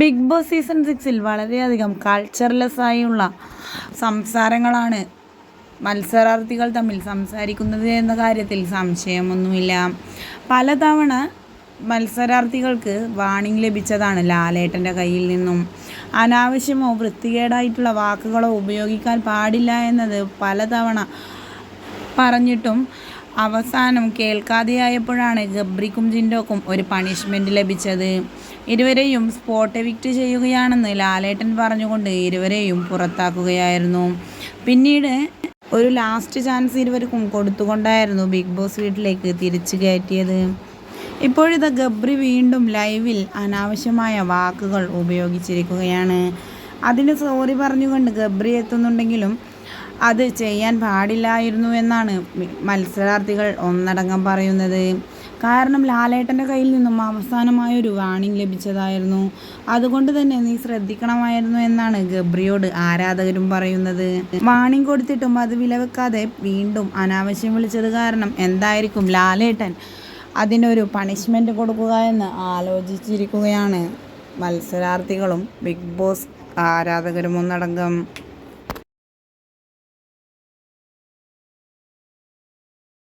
Big boss season സിക്സിൽ വളരെയധികം cultureless ആയുള്ള സംസാരങ്ങളാണ് മത്സരാർത്ഥികൾ തമ്മിൽ സംസാരിക്കുന്നത് എന്ന കാര്യത്തിൽ സംശയമൊന്നുമില്ല. പലതവണ മത്സരാർത്ഥികൾക്ക് വാണിംഗ് ലഭിച്ചതാണ് ലാലേട്ടന്റെ കയ്യിൽ നിന്നും. അനാവശ്യമോ വൃത്തികേടായിട്ടുള്ള വാക്കുകളോ ഉപയോഗിക്കാൻ പാടില്ല എന്നത് പലതവണ പറഞ്ഞിട്ടും അവസാനം കേൾക്കാതെയായപ്പോഴാണ് ഗബ്രിക്കും ജിൻഡോക്കും ഒരു പണിഷ്മെന്റ് ലഭിച്ചത്. ഇരുവരെയും സ്പോട്ട് എവിക്റ്റ് ചെയ്യുകയാണെന്ന് ലാലേട്ടൻ പറഞ്ഞുകൊണ്ട് ഇരുവരെയും പുറത്താക്കുകയായിരുന്നു. പിന്നീട് ഒരു ലാസ്റ്റ് ചാൻസ് ഇരുവർക്കും കൊടുത്തുകൊണ്ടായിരുന്നു ബിഗ് ബോസ് വീട്ടിലേക്ക് തിരിച്ചു കയറ്റിയത്. ഇപ്പോഴിത് ഗബ്രി വീണ്ടും ലൈവിൽ അനാവശ്യമായ വാക്കുകൾ ഉപയോഗിച്ചിരിക്കുകയാണ്. അതിന് സോറി പറഞ്ഞുകൊണ്ട് ഗബ്രി എത്തുന്നുണ്ടെങ്കിലും അത് ചെയ്യാൻ പാടില്ലായിരുന്നു എന്നാണ് മത്സരാർത്ഥികൾ ഒന്നടങ്കം പറയുന്നത്. കാരണം ലാലേട്ടന്റെ കയ്യിൽ നിന്നും അവസാനമായൊരു വാണിംഗ് ലഭിച്ചതായിരുന്നു. അതുകൊണ്ട് തന്നെ നീ ശ്രദ്ധിക്കണമായിരുന്നു എന്നാണ് ഗബ്രിയോട് ആരാധകരും പറയുന്നത്. വാണിംഗ് കൊടുത്തിട്ടും അത് വിലവെക്കാതെ വീണ്ടും അനാവശ്യം വിളിച്ചത് കാരണം എന്തായിരിക്കും ലാലേട്ടൻ അതിനൊരു പണിഷ്മെന്റ് കൊടുക്കുക എന്ന് ആലോചിച്ചിരിക്കുകയാണ്. മത്സരാർത്ഥികളും ബിഗ് ബോസ് ആരാധകരും ഒന്നടങ്കം.